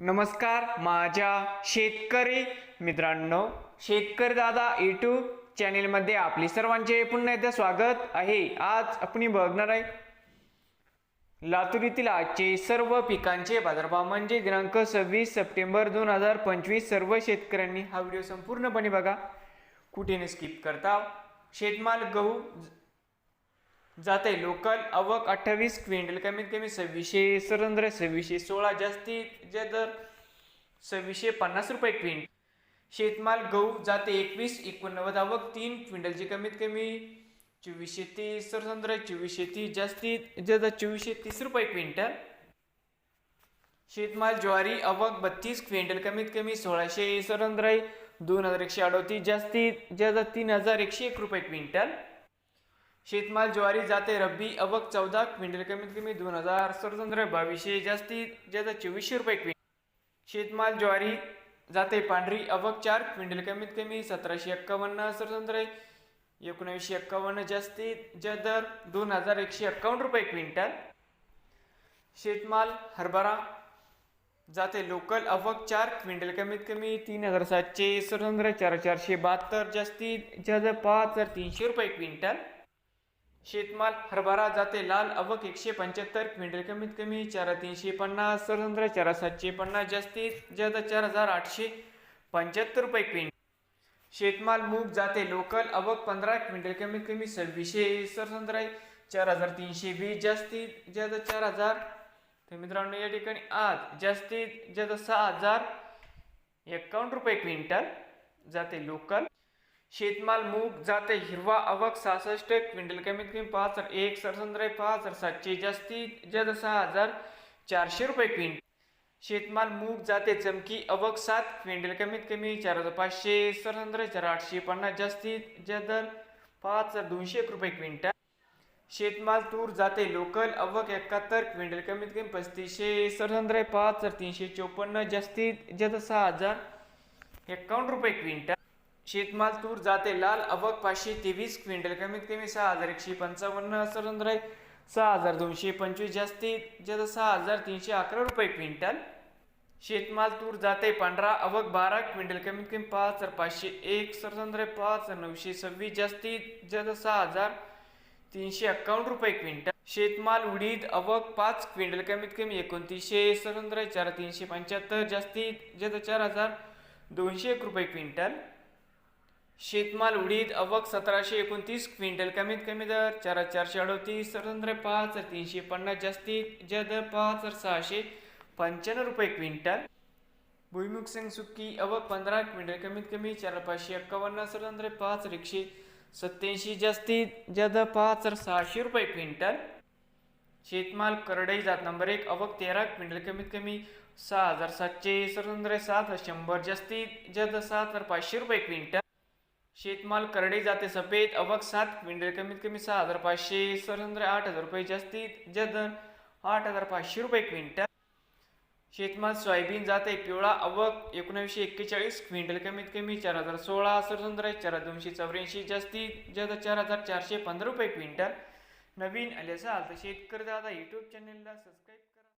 नमस्कार माझ्या शेतकरी मित्रांनो शेतकरी दादा यूट्यूब चॅनेलमध्ये आपले सर्वांचे पुन्हा एकदा स्वागत आहे. आज आपण बघणार आहे लातूर येथील आजचे सर्व पिकांचे बाजारभाव म्हणजे दिनांक सव्वीस सप्टेंबर दोन हजार पंचवीस सर्व शेतकऱ्यांनी हा व्हिडिओ संपूर्णपणे बघा. कुठे स्किप करता शेतमाल गहू जाते. लोकल आवक अठ्ठावीस क्विंटल कमीत कमी सव्वीसशे सरंद्र सव्वीसशे सोळा जास्तीत जे दर सव्वीसशे पन्नास रुपये क्विंटल. शेतमाल गहू जाते एकवीस एकोणनव्वद आवक तीन क्विंटलची कमीत कमी चोवीसशे तीस सरसंद्र चोवीसशे तीस जास्तीत जे दर चोवीसशे तीस रुपये क्विंटल. शेतमाल ज्वारी आवक बत्तीस क्विंटल कमीत कमी सोळाशे सरंद्र दोन हजार एकशे अडोतीस जास्तीत जे तीन हजार एकशे एक रुपये क्विंटल. शेतमाल ज्वारी जाते रब्बी अवक चौदा क्विंटल कमीत कमी दोन हजार सरसंद्र बावीसशे जास्तीत जास्त चोवीसशे रुपये क्विंटल. शेतमाल ज्वारी जाते पांढरी अवक चार क्विंटल कमीत कमी सतराशे एक्कावन्न सरसंद्र एकोणावीसशे एक्कावन्न जास्तीत जे दर दोन हजार एकशे एक्कावन्न रुपये क्विंटल. शेतमाल हरभरा जाते लोकल अवक चार क्विंटल कमीत कमी तीन हजार सातशे सरसंद्र चार चारशे बहात्तर जास्तीत जास्त पाच हजार तीनशे रुपये क्विंटल. शेतमाल हरभरा जाते लाल अवक एकशे पंच्याहत्तर क्विंटल कमीत कमी चार तीनशे पन्नास सरसंद्र चार सातशे पन्नास जास्तीत जास्त चार हजार आठशे पंच्याहत्तर रुपये क्विंटल. शेतमाल मूग जाते लोकल अवक पंधरा क्विंटल कमीत कमी सव्वीसशे सरसंद्र चार हजार तीनशे वीस जास्तीत जास्त चार हजार. तर मित्रांनो या ठिकाणी आज जास्तीत जास्त सहा हजार एक्कावन्न रुपये क्विंटल जाते लोकल शेतमाल मूग जाते हिरवा अवक सहासष्ट क्विंटल कमीत कमी पाच हजार एक सरसंद्रे पाच हजार सातशे जास्तीत जास्त सहा हजार चारशे रुपये क्विंटल. शेतमाल मूग जाते चमकी अवक सात क्विंटल कमीत कमी चार हजार पाचशे सरसंद्रे चार आठशे पन्नास जास्तीत जास्त पाच हजार दोनशे एक रुपये क्विंटल. शेतमाल तूर जाते लोकल अवक एकाहत्तर क्विंटल कमीत कमी पस्तीसशे सरसंद्रे पाच हजार तीनशे चोपन्न जास्तीत जास्त सहा हजार एक्कावन्न रुपये क्विंटल. शेतमाल तूर जाते लाल अवक पाचशे तेवीस क्विंटल. कमीत कमी सहा हजार एकशे पंचावन्न सरंद्र सहा हजार दोनशे पंचवीस जास्तीत जास्त सहा हजार तीनशे अकरा रुपये क्विंटल. शेतमाल तूर जाते पांढरा अवक बारा क्विंटल. कमीत कमी पाच हजार पाचशे एक सरसंद्र पाच हजार नऊशे सव्वीस जास्तीत जास्त सहा हजार तीनशे अक्कावन्न रुपये क्विंटल. शेतमाल उडीद अवक पाच क्विंटल. कमीत कमी एकोणतीसशे सरंद्र चार तीनशे पंच्याहत्तर जास्तीत जास्त चार हजार दोनशे एक रुपये क्विंटल. शेतमाल उडीद अवक सतराशे एकोणतीस क्विंटल कमीत कमी दर चार हजार चारशे अडतीस सरंद्र पाच हजार तीनशे पन्नास जास्तीत जद दर पाच हजार सहाशे पंच्याण्णव रुपये क्विंटल. भुईमुग सिंग सुक्की अवक पंधरा क्विंटल कमीत कमी चार पाचशे एक्कावन्न सरंद्र पाच हजार एकशे सत्याऐंशी जास्तीत जद दर पाच हजार सहाशे रुपये क्विंटल. शेतमाल करडई जात नंबर एक अवक तेरा क्विंटल कमीत कमी सहा हजार सातशे सरंद्र सात हजार शंभर जास्तीत जद दर सात हजार पाचशे रुपये क्विंटल. शेतमाल करडे जाते सफेद अवक सात क्विंटल कमीत कमी सहा हजार पाचशे सरंद्र आठ हजार रुपये जास्तीत जदन आठ हजार पाचशे रुपये क्विंटल. शेतमाल सोयाबीन जाते पिवळा अवक एकोणीसशे एक्केचाळीस क्विंटल कमीत कमी चार हजार सोळा सरंद्र चार हजार दोनशे चौऱ्याऐंशी जास्तीत जद चार हजार चारशे पंधरा रुपये क्विंटल. नवीन आले असाल तर शेतकरी दादा यूट्यूब चॅनेलला सबस्क्राईब